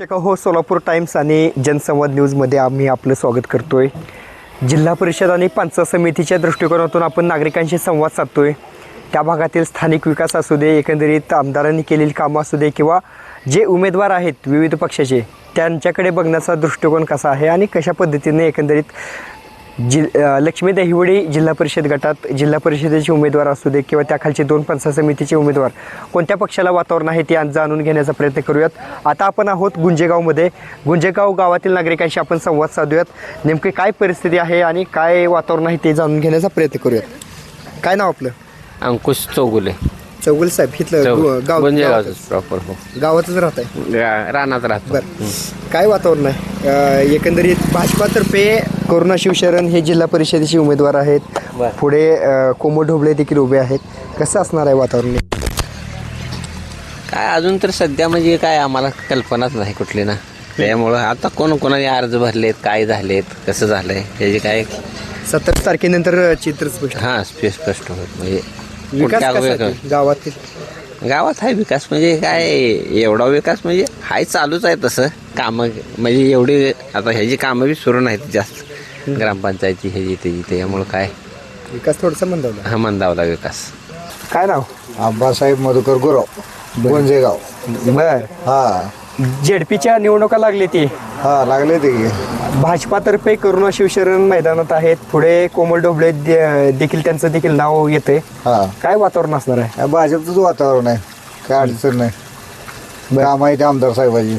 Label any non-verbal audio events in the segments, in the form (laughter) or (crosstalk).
हो सोलापूर टाइम्स आणि जनसंवाद न्यूजमध्ये आम्ही आपलं स्वागत करतोय. जिल्हा परिषद आणि पंचायत समितीच्या दृष्टिकोनातून आपण नागरिकांशी संवाद साधतोय. त्या भागातील स्थानिक विकास असू दे एकंदरीत आमदारांनी केलेली कामं असू दे किंवा जे उमेदवार आहेत विविध पक्षाचे त्यांच्याकडे बघण्याचा दृष्टिकोन कसा आहे आणि कशा पद्धतीने एकंदरीत जि लक्ष्मी दहिवडी जिल्हा परिषद गटात जिल्हा परिषदेचे उमेदवार असू दे किंवा त्याखालचे दोन पंचायत समितीचे उमेदवार कोणत्या पक्षाला वातावरण आहे ते जाणून घेण्याचा प्रयत्न करूयात. आता आपण आहोत गुंजेगावमध्ये. गुंजेगाव गावातील नागरिकांशी आपण संवाद साधूयात. नेमकी काय परिस्थिती आहे आणि काय वातावरण आहे ते जाणून घेण्याचा प्रयत्न करूयात. काय नाव आपलं? अंकुश चौगुले. चौगुल साहेब इथलं गु- गाव गुंजेगावच प्रॉपर हो. गावातच राहत आहे? रा- रानात राहतो. बरं. काय वातावरण आहे? अ, एकंदरीत भाजपातर्फे करुणा शिवशरण हे जिल्हा परिषदेचे उमेदवार आहेत. बरं. पुढे अ, कोमल ढोबळे देखील उभे आहेत. कसं असणार आहे वातावरण? काय अजून तर सध्या म्हणजे काय आम्हाला कल्पनाच नाही कुठली ना. त्यामुळं आता कोण कोणाने अर्ज भरलेत काय झालेत कसं झालंय त्याची काय सत्तर तारखेनंतर चित्र स्पष्ट. हा स्पेस स्पष्ट होत म्हणजे विकास कुठल्या कसा वेग- आहे गावातील? गावात आहे विकास म्हणजे काय? एवढा विकास म्हणजे हाय चालूच आहे तसं. कामं म्हणजे एवढी आता ह्याची कामं बी सुरू नाहीत जास्त. ग्रामपंचायती ह्याची त्याची त्यामुळं काय? विकास थोडासा मंदावला. हा मंदावला विकास. काय नाव? आंबासाहेब मधुकर गुरव गोंजेगाव. बर. हा. जेडपीच्या निवडणुका लागली ती. हा लागले ते. की. भाजपातर्फे करुणा शिवशरण मैदानात आहेत. पुढे कोमल ढोबळे दे- देखील त्यांचं देखील नाव येते हा. काय वातावरण असणार आहे? भाजपचंच वातावरण आहे. काय अडचण नाही. काम आहे ते आमदार साहेबाची.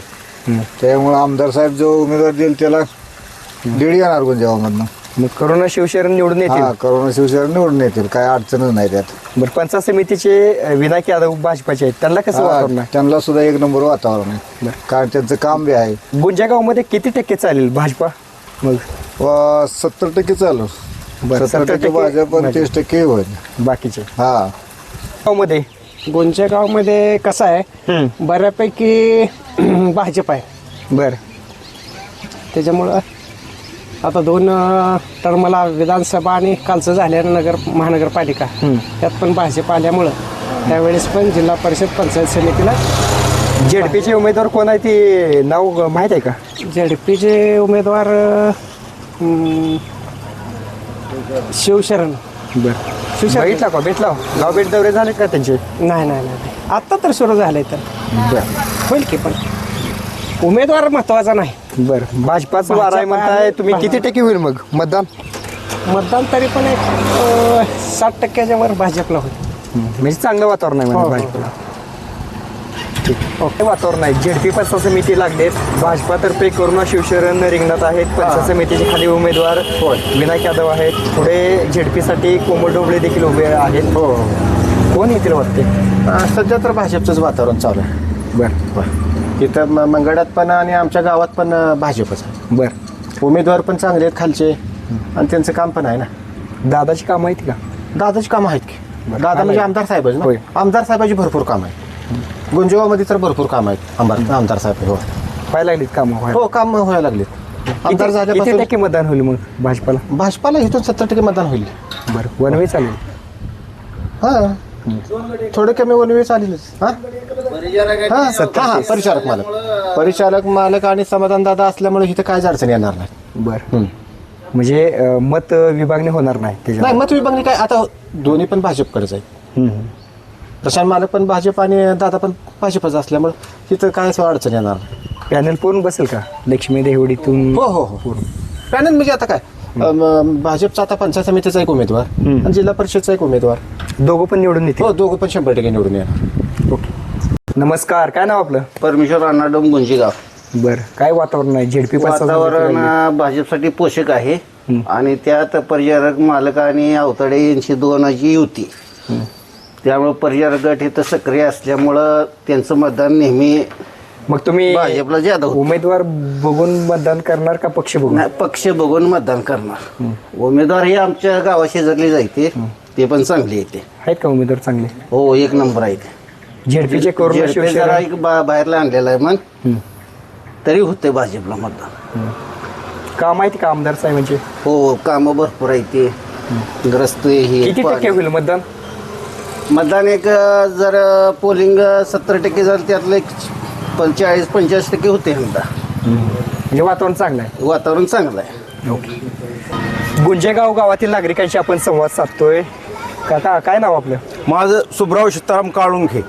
त्यामुळे आमदार साहेब जो उमेदवार देईल त्याला दीड येणार गुंजेगावमधनं मग करुणा शिवशरण निवडून येतील. हा करोना शिवसेना निवडून येतील. काय अडचणच नाही त्यात. बरं पंचायत समितीचे अ, विनायक यादव भाजपाचे आहेत. त्यांना कसं वातावरण आहे? त्यांना सुद्धा एक नंबर वातावरण आहे. कारण त्यांचं काम बी आहे. गुंजेगावमध्ये किती टक्के चालेल भाजपा? मग? व सत्तर टक्के चालू. बरं, सत्तर टक्के भाजप आणि तीस टक्के होईल. बाकीचे? हा. गावमध्ये गोंच्या गावामध्ये कसं आहे? बऱ्यापैकी (clears throat) भाजप आहे. बर. त्याच्यामुळं आता दोन टर्मला विधानसभा आणि कालचं झालं नगर महानगरपालिका. त्यात पण भाजप आल्यामुळं. त्यावेळेस पण जिल्हा परिषद पंचायत समितीला जेडपीचे उमेदवार कोण आहे ते नाव माहीत आहे का? झेडपीचे उमेदवार अं, शिवशरण. बर. शिवशरण. बघितला का? भेटला गाव भेट दौरे झाले का त्यांचे? नाही नाही नाही आत्ता तर सुरू झालंय तर. बर. होईल की पण. उमेदवार महत्त्वाचा नाही. बर. भाजपाचं वार आहे म्हणताय तुम्ही किती टक्के होईल मग? मतदान? मतदान तरी पण एक अं, साठ टक्क्याच्या वर भाजपला होईल. म्हणजे चांगलं वातावरण आहे हो, म्हणजे हो. भाजपला. ठीक. ओके वातावरण आहे. जेडपी पंचायत समिती लागलेत. भाजपातर्फे करुणा शिवशरण रिंगणात आहेत. पंचायत समितीचे खाली उमेदवार विनायक यादव आहेत. पुढे झेडपीसाठी कोमल ढोबळे देखील उभे आहेत. हो कोण येतील वाटते? सध्या तर भाजपचंच वातावरण चालू आहे. बर. इथं म- मंगळात पण आणि आमच्या गावात पण अं, भाजपच आहे. बर. उमेदवार पण चांगले आहेत खालचे आणि त्यांचं काम पण आहे ना. दादाची कामं आहेत का? दादाची कामं आहेत की. दादा म्हणजे आमदार साहेबच होय. ना आमदार साहेबाची भरपूर काम आहे गुंजेगावमध्ये तर भरपूर काम आहेत. आमदार आमदार साहेब हो व्हायला लागलीत कामं व्हायला. हो काम व्हायला लागलेत. आमदार किती- किती झाल्यापासून टक्के मतदान होईल मग भाजपाला? भाजपाला इथून सत्तर टक्के मतदान होईल. बरं वन वे चालेल. हा. थोडे कमी वनवे चालेलच. हा? हा हा, हा, परिचारक. मालक. परिचारक मालक आणि समाधान दादा असल्यामुळे इथं काय अडचण येणार नाही. बरं. म्हणजे अं, मत विभागणी होणार नाही त्याच्यात नाही मत विभागणी काय? आता दोन्ही पण भाजपकडेच आहे हम्म. प्रशांत मालक पण भाजप आणि दादा पण भाजपच असल्यामुळे तिथं काय असं अडचण येणार नाही. पॅनल पूर्ण बसेल का? लक्ष्मी देवडीतून हो हो हो. पॅनल म्हणजे आता काय? अम, भाजपचा आता पंचायत समितीचा एक उमेदवार आणि जिल्हा परिषदचा एक उमेदवार. दोघं पण निवडून येतील. हो दोघं पण शंभर टक्के निवडून येणार. नमस्कार काय नाव आपलं? परमेश्वर अण्णाडोम गुंजेगाव. बरं काय वातावरण आहे? झेडपी वातावरण भाजपसाठी पोषक आहे. आणि त्यात परिचारक मालक आणि अवतडे यांची दोनाची युती. त्यामुळं परिचारक गट इथं सक्रिय असल्यामुळं त्यांचं मतदान नेहमी मग तुम्ही भाजपला होतं. उमेदवार बघून मतदान करणार का पक्ष बघून? पक्ष बघून मतदान करणार. उमेदवार हे आमच्या गावा शेजारले जायते ते पण चांगले येते. आहेत का उमेदवार चांगले? हो एक नंबर आहे झेडपीचे करून JDP जरा एक बा- बाहेरला आणलेला आहे मग. तरी होते भाजपला मतदान. का माहिती का आमदार साहेबांचे. हो कामं भरपूर आहे ते. ग्रस्त हे किती टक्के पाणी. होईल मतदान? मतदान एक अ, जर पोलिंग सत्तर टक्के झालं त्यातलं एक पण चाळीस पंचेचाळीस टक्के होते यंदा. म्हणजे वातावरण चांगलं आहे. वातावरण चांगलं आहे. गुंजेगाव गावातील नागरिकांशी आपण संवाद साधतोय. काका काय नाव आपलं? माझं सुब्राव सीताराम काळुंखे.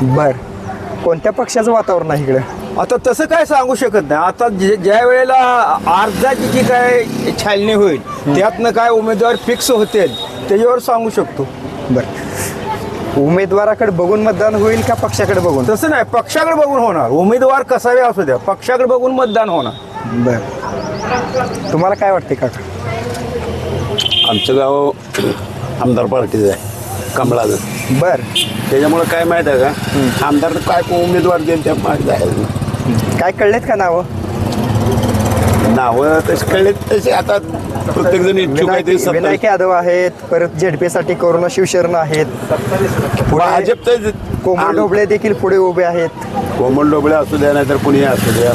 बर. कोणत्या पक्षाचं वातावरण आहे इकडं? आता तसं काय सांगू शकत नाही. आता जे- ज्या वेळेला अर्जाची जी काय छालनी होईल त्यातनं काय उमेदवार फिक्स होतील त्याच्यावर सांगू शकतो. बर. उमेदवाराकडे बघून मतदान होईल का पक्षाकडे बघून? तसं नाही पक्षाकडे बघून होणार. उमेदवार कसावे असू द्या पक्षाकडे बघून मतदान होणार. बर. तुम्हाला काय वाटते काका? आमचं गाव आमदार पार्टीचं आहे. कमळाचं बर. त्याच्यामुळे काय माहीत आहे का? आमदार काय कोण उमेदवार देईल त्या माहीत आहे काय कळलेत का नावं? नावं तसे कळले तसे आता प्रत्येक जण इच्छुक आहे ते विनायक सत्ता- विनायक यादव आहेत परत झेडपीसाठी करोना शिवशरण आहेत. पुढे भाजपचं कोमल ढोबळे देखील पुढे उभे आहेत. कोमल डोबळे असू द्या नाहीतर कुणी असू द्या.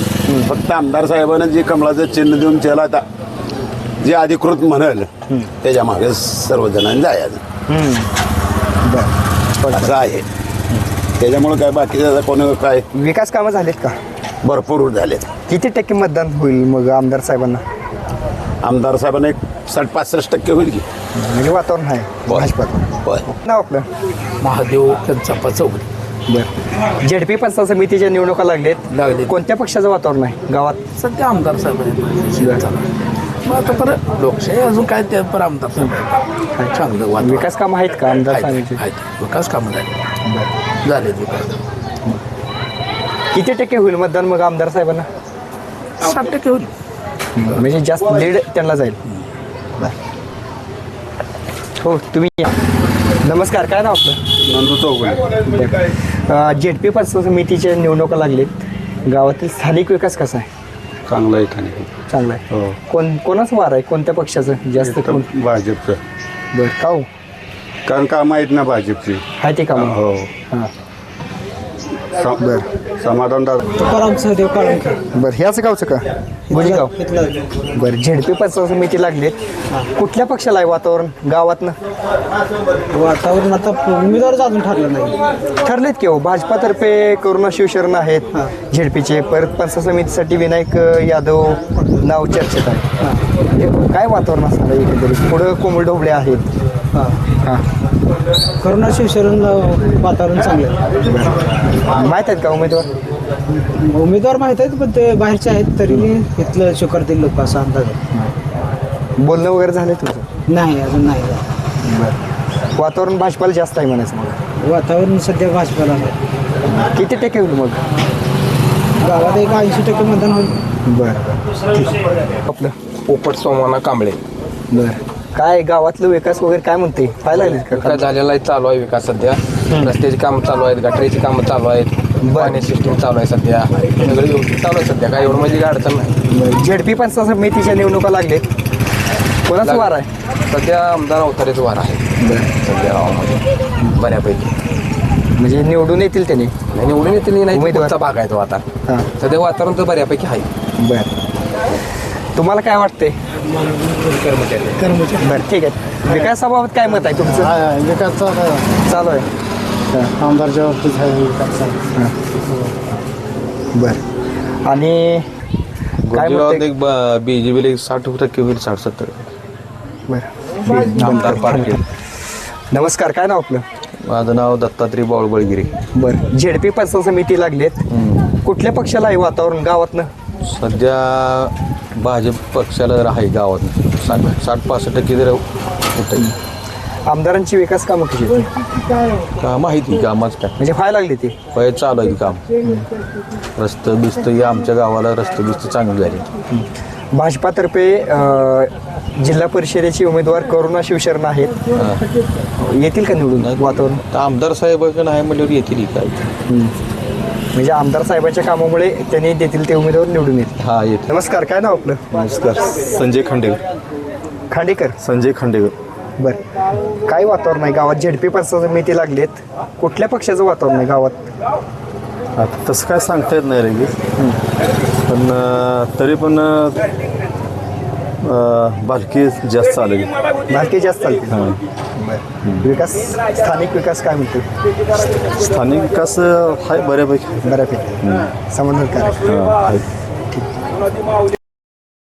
फक्त आमदार साहेबांना जे कमळाचं चिन्ह देऊन त्याला आता जे अधिकृत म्हणाल त्याच्यामागे सर्वजणांनी जायचं. असं आहे. त्याच्यामुळे काय बाकीचं कोणी काय? विकास कामं झालेत का? भरपूर झालेत. किती टक्के मतदान होईल मग आमदार साहेबांना? आमदार साहेबांना एक साठ पासष्ट टक्के होईल की. म्हणजे वातावरण आहे भाजपात होय. नाव आपलं? महादेव त्यांचा चौकडी बर. झेडपी पंचायत समितीच्या निवडणुका लागलेत. लागलेत. कोणत्या पक्षाचं वातावरण आहे गावात? सध्या आमदार साहेब आहेत. मग आता परत लोकशाही अजून काय त्या पर आमदार साहेब आहेत. चांगलं वातावरण. विकास काम आहेत का आमदार आहेत. विकास कामं झाले. झाले विकास. किती टक्के होईल मतदान मग आमदार साहेबांना? साठ टक्के होईल. म्हणजे जास्त लीड त्यांना जाईल. हो तुम्ही या. नमस्कार काय नाव आपलं? नंदू चौगुले झेडपी पंचायत समितीच्या निवडणुका लागलेत. गावातील स्थानिक विकास कसा आहे? चांगलं आहे ठाणे चांगला आहे. हो. कोण कोणाच वार आहे? कोणत्या पक्षाचं? जास्त कोण? भाजपचं. बरं का हो? कारण काम आहेत ना भाजपची. आहे ते काम. हो. हां. बर. समाधान तुकाराम सहदेव काळुंखे बरं ह्याच गावचं का? गुजगाव बरं झेडपी पंचायत समिती लागलेत कुठल्या पक्षाला आहे वातावरण? गावातनं? वातावरण आता उमेदवारच अजून ठरलं नाही. ठरलेत की हो भाजपातर्फे करुणा शिवशरण आहेत. झेडपीचे परत पंचायत समितीसाठी विनायक यादव नाव चर्चेत आहे काय वातावरण असणार आहे एकंदरीत? पुढं कोमल ढोबळे आहेत. हां. करुणा शिवशरण वातावरण चांगलं आहे. माहीत आहेत का उमेदवार? उमेदवार माहीत आहेत पण ते बाहेरचे आहेत तरी इथलं स्वीकारतील लोक असा अंदाज आहे. बोलणं वगैरे झालं तुझं नाही अजून नाही वातावरण भाजपाला जास्त आहे म्हणायचं मला. वातावरण सध्या भाजपाला आहे किती टक्के होईल मग? गावात एक ऐंशी टक्के मतदान होईल. बरं. आपलं पोपट सोमाना कांबळे. बरं. काय गावातलं विकास वगैरे काय म्हणते? पाहायला लागले. का काय झालेला आहे चालू आहे विकास सध्या. रस्त्याची कामं चालू आहेत गटरीची कामं चालू आहेत पाणी सिस्टीम चालू आहे सध्या. सगळं व्यवस्थित चालू आहे सध्या. काय एवढं म्हणजे काय अडचण नाही. झेडपी पंचायत समितीच्या निवडणुका लागलेत. कोणाचं वार आहे? सध्या आमदार अवतारेचं वार आहे. सध्या गावामध्ये. बऱ्यापैकी. म्हणजे निवडून येतील त्यांनी? निवडून येतील नाही उमेदवार. पुढचा भाग आहे तो आता. हां. सध्या वातावरण तर बऱ्यापैकी आहे. बरं. तुम्हाला काय वाटते बरं ठीक आहे. विकासाबाबत काय मत आहे तुमचं? विकास चालू आहे. आमदारच्या बाबतीत आहे. विकास बरं. आणि काय म्हणते बीजेपीला एक साठ टक्के होईल साठ सत्तर. बरं. आमदार पार्टी नमस्कार काय नाव आपलं? माझं नाव दत्तात्रय बावळबळगिरी बरं. झेडपी पंचायत समिती लागलेत कुठल्या पक्षाला आहे वातावरण गावातनं? सध्या भाजप पक्षाला आहे गावात. साठ साठ पासष्ट टक्के जर उठेल आमदारांची विकास कामं कशी आहेत? का माहिती कामाच काय? म्हणजे व्हायला लागली ती? पहिले चालू आहे काम. रस्तं बिस्त हे आमच्या गावाला रस्तं बिस्त चांगली झाली. भाजपातर्फे अं, जिल्हा परिषदेचे उमेदवार करुणा शिवशरण आहेत. येतील का निवडून वातावरण? तर आमदार साहेब आहे म्हणल्यावर येतील ही काय? म्हणजे आमदार साहेबांच्या कामामुळे त्यांनी देतील ते उमेदवार निवडून येतील. हा येतील. नमस्कार काय नाव आपलं? नमस्कार संजय खांडेकर. खांडेकर? संजय खांडेकर. बर. काय वातावरण आहे गावात? झेडपी पंचायत समिती लागलेत. कुठल्या पक्षाचं वातावरण आहे गावात? आता तसं काय सांगता येत नाही रे पण अं, तरी पण अं, बालकी जास्त चालेल. भारतीय जास्त चालते विकास स्थानिक विकास काय म्हणतो स्थानिक विकास अं, आहे बऱ्यापैकी. बऱ्यापैकी. समाधानकारक अं, आहे.